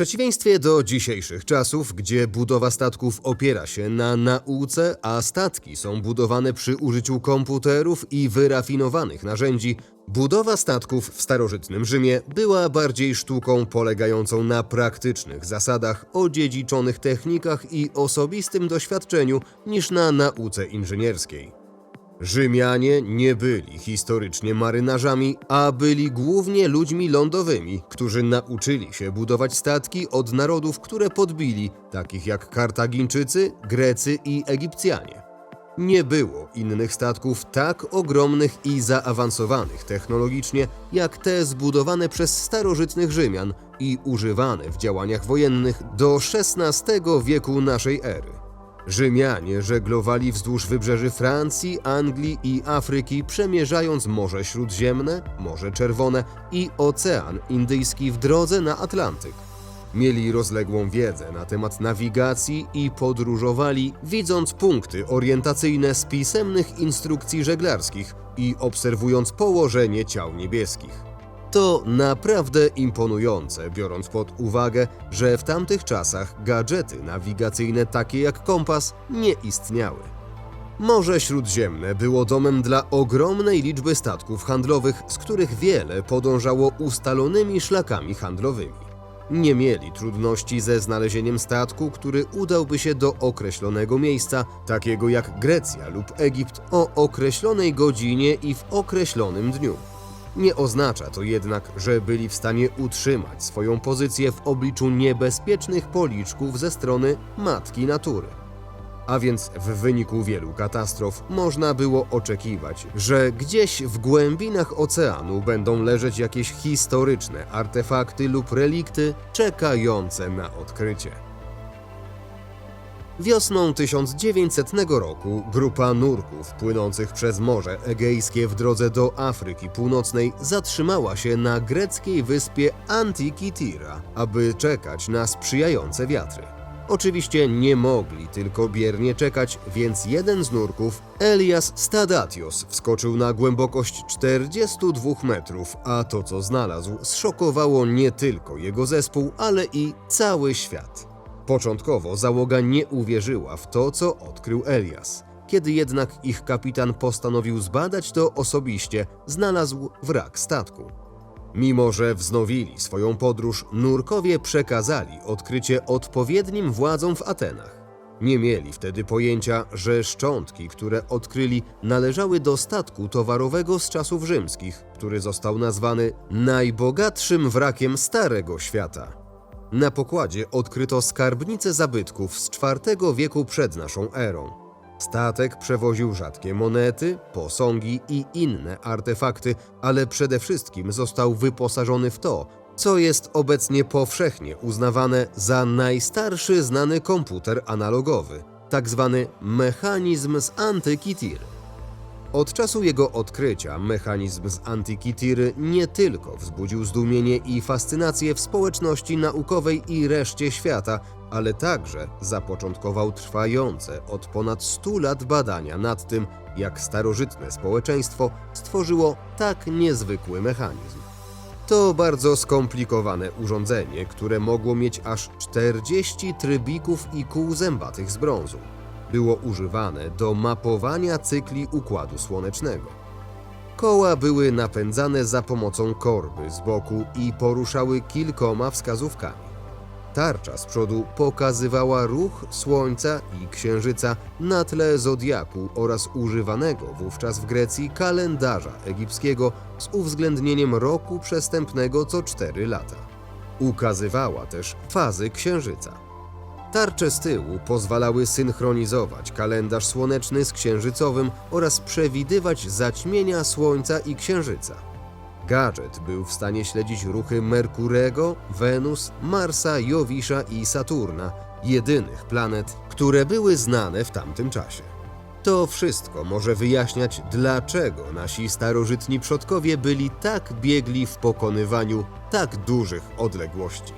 przeciwieństwie do dzisiejszych czasów, gdzie budowa statków opiera się na nauce, a statki są budowane przy użyciu komputerów i wyrafinowanych narzędzi, budowa statków w starożytnym Rzymie była bardziej sztuką polegającą na praktycznych zasadach, odziedziczonych technikach i osobistym doświadczeniu niż na nauce inżynierskiej. Rzymianie nie byli historycznie marynarzami, a byli głównie ludźmi lądowymi, którzy nauczyli się budować statki od narodów, które podbili, takich jak Kartagińczycy, Grecy i Egipcjanie. Nie było innych statków tak ogromnych i zaawansowanych technologicznie, jak te zbudowane przez starożytnych Rzymian i używane w działaniach wojennych do XVI wieku naszej ery. Rzymianie żeglowali wzdłuż wybrzeży Francji, Anglii i Afryki, przemierzając Morze Śródziemne, Morze Czerwone i Ocean Indyjski w drodze na Atlantyk. Mieli rozległą wiedzę na temat nawigacji i podróżowali, widząc punkty orientacyjne z pisemnych instrukcji żeglarskich i obserwując położenie ciał niebieskich. To naprawdę imponujące, biorąc pod uwagę, że w tamtych czasach gadżety nawigacyjne takie jak kompas nie istniały. Morze Śródziemne było domem dla ogromnej liczby statków handlowych, z których wiele podążało ustalonymi szlakami handlowymi. Nie mieli trudności ze znalezieniem statku, który udałby się do określonego miejsca, takiego jak Grecja lub Egipt, o określonej godzinie i w określonym dniu. Nie oznacza to jednak, że byli w stanie utrzymać swoją pozycję w obliczu niebezpiecznych policzków ze strony matki natury. A więc w wyniku wielu katastrof można było oczekiwać, że gdzieś w głębinach oceanu będą leżeć jakieś historyczne artefakty lub relikty czekające na odkrycie. Wiosną 1900 roku grupa nurków płynących przez Morze Egejskie w drodze do Afryki Północnej zatrzymała się na greckiej wyspie Antikitira, aby czekać na sprzyjające wiatry. Oczywiście nie mogli tylko biernie czekać, więc jeden z nurków, Elias Stadatios, wskoczył na głębokość 42 metrów, a to co znalazł zszokowało nie tylko jego zespół, ale i cały świat. Początkowo załoga nie uwierzyła w to, co odkrył Elias. Kiedy jednak ich kapitan postanowił zbadać to osobiście, znalazł wrak statku. Mimo, że wznowili swoją podróż, nurkowie przekazali odkrycie odpowiednim władzom w Atenach. Nie mieli wtedy pojęcia, że szczątki, które odkryli, należały do statku towarowego z czasów rzymskich, który został nazwany najbogatszym wrakiem Starego Świata. Na pokładzie odkryto skarbnicę zabytków z IV wieku przed naszą erą. Statek przewoził rzadkie monety, posągi i inne artefakty, ale przede wszystkim został wyposażony w to, co jest obecnie powszechnie uznawane za najstarszy znany komputer analogowy, tak zwany mechanizm z Antykitiry. Od czasu jego odkrycia mechanizm z Antikitiry nie tylko wzbudził zdumienie i fascynację w społeczności naukowej i reszcie świata, ale także zapoczątkował trwające od ponad 100 lat badania nad tym, jak starożytne społeczeństwo stworzyło tak niezwykły mechanizm. To bardzo skomplikowane urządzenie, które mogło mieć aż 40 trybików i kół zębatych z brązu było używane do mapowania cykli układu słonecznego. Koła były napędzane za pomocą korby z boku i poruszały kilkoma wskazówkami. Tarcza z przodu pokazywała ruch Słońca i Księżyca na tle zodiaku oraz używanego wówczas w Grecji kalendarza egipskiego z uwzględnieniem roku przestępnego co 4 lata. Ukazywała też fazy Księżyca. Tarcze z tyłu pozwalały synchronizować kalendarz słoneczny z księżycowym oraz przewidywać zaćmienia Słońca i Księżyca. Gadżet był w stanie śledzić ruchy Merkurego, Wenus, Marsa, Jowisza i Saturna, jedynych planet, które były znane w tamtym czasie. To wszystko może wyjaśniać, dlaczego nasi starożytni przodkowie byli tak biegli w pokonywaniu tak dużych odległości.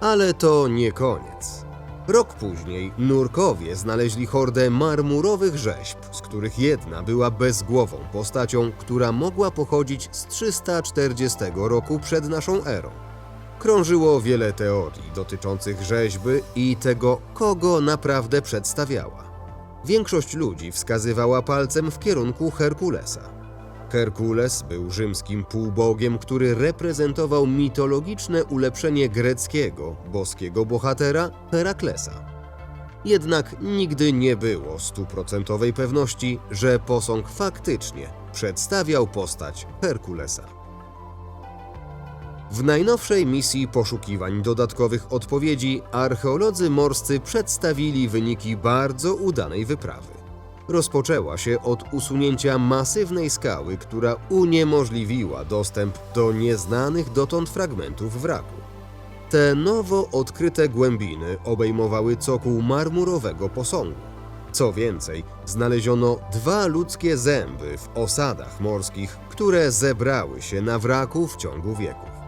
Ale to nie koniec. Rok później nurkowie znaleźli hordę marmurowych rzeźb, z których jedna była bezgłową postacią, która mogła pochodzić z 340 roku przed naszą erą. Krążyło wiele teorii dotyczących rzeźby i tego, kogo naprawdę przedstawiała. Większość ludzi wskazywała palcem w kierunku Herkulesa. Herkules był rzymskim półbogiem, który reprezentował mitologiczne ulepszenie greckiego, boskiego bohatera Heraklesa. Jednak nigdy nie było stuprocentowej pewności, że posąg faktycznie przedstawiał postać Herkulesa. W najnowszej misji poszukiwań dodatkowych odpowiedzi archeolodzy morscy przedstawili wyniki bardzo udanej wyprawy. Rozpoczęła się od usunięcia masywnej skały, która uniemożliwiła dostęp do nieznanych dotąd fragmentów wraku. Te nowo odkryte głębiny obejmowały cokół marmurowego posągu. Co więcej, znaleziono dwa ludzkie zęby w osadach morskich, które zebrały się na wraku w ciągu wieków.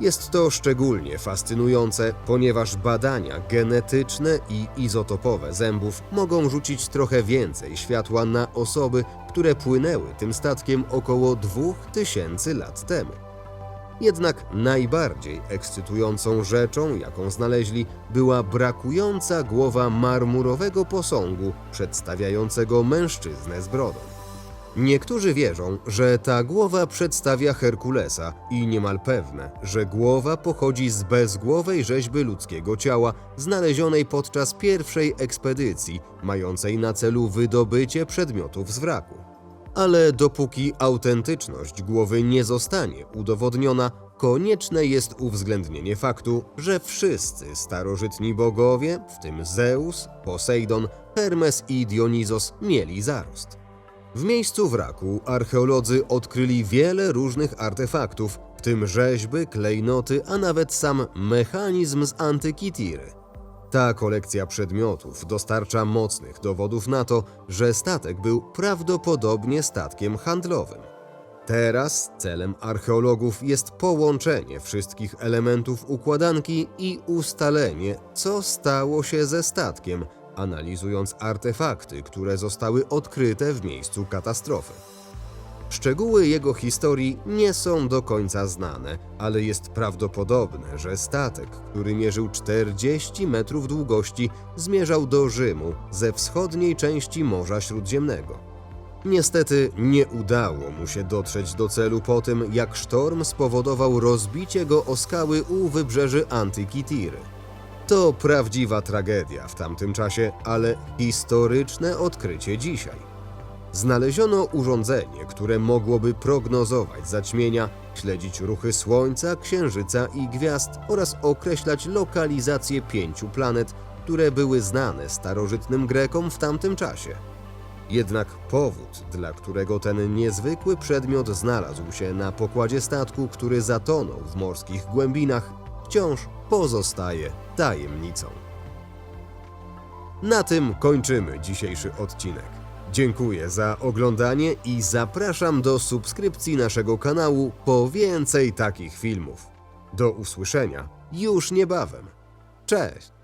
Jest to szczególnie fascynujące, ponieważ badania genetyczne i izotopowe zębów mogą rzucić trochę więcej światła na osoby, które płynęły tym statkiem około 2000 lat temu. Jednak najbardziej ekscytującą rzeczą, jaką znaleźli, była brakująca głowa marmurowego posągu przedstawiającego mężczyznę z brodą. Niektórzy wierzą, że ta głowa przedstawia Herkulesa i niemal pewne, że głowa pochodzi z bezgłowej rzeźby ludzkiego ciała znalezionej podczas pierwszej ekspedycji, mającej na celu wydobycie przedmiotów z wraku. Ale dopóki autentyczność głowy nie zostanie udowodniona, konieczne jest uwzględnienie faktu, że wszyscy starożytni bogowie, w tym Zeus, Posejdon, Hermes i Dionizos, mieli zarost. W miejscu wraku archeolodzy odkryli wiele różnych artefaktów, w tym rzeźby, klejnoty, a nawet sam mechanizm z antyki Tiry. Ta kolekcja przedmiotów dostarcza mocnych dowodów na to, że statek był prawdopodobnie statkiem handlowym. Teraz celem archeologów jest połączenie wszystkich elementów układanki i ustalenie, co stało się ze statkiem, analizując artefakty, które zostały odkryte w miejscu katastrofy. Szczegóły jego historii nie są do końca znane, ale jest prawdopodobne, że statek, który mierzył 40 metrów długości, zmierzał do Rzymu ze wschodniej części Morza Śródziemnego. Niestety nie udało mu się dotrzeć do celu po tym, jak sztorm spowodował rozbicie go o skały u wybrzeży Antyki Tiry. To prawdziwa tragedia w tamtym czasie, ale historyczne odkrycie dzisiaj. Znaleziono urządzenie, które mogłoby prognozować zaćmienia, śledzić ruchy Słońca, Księżyca i gwiazd oraz określać lokalizację pięciu planet, które były znane starożytnym Grekom w tamtym czasie. Jednak powód, dla którego ten niezwykły przedmiot znalazł się na pokładzie statku, który zatonął w morskich głębinach, wciąż pozostaje tajemnicą. Na tym kończymy dzisiejszy odcinek. Dziękuję za oglądanie i zapraszam do subskrypcji naszego kanału po więcej takich filmów. Do usłyszenia już niebawem. Cześć!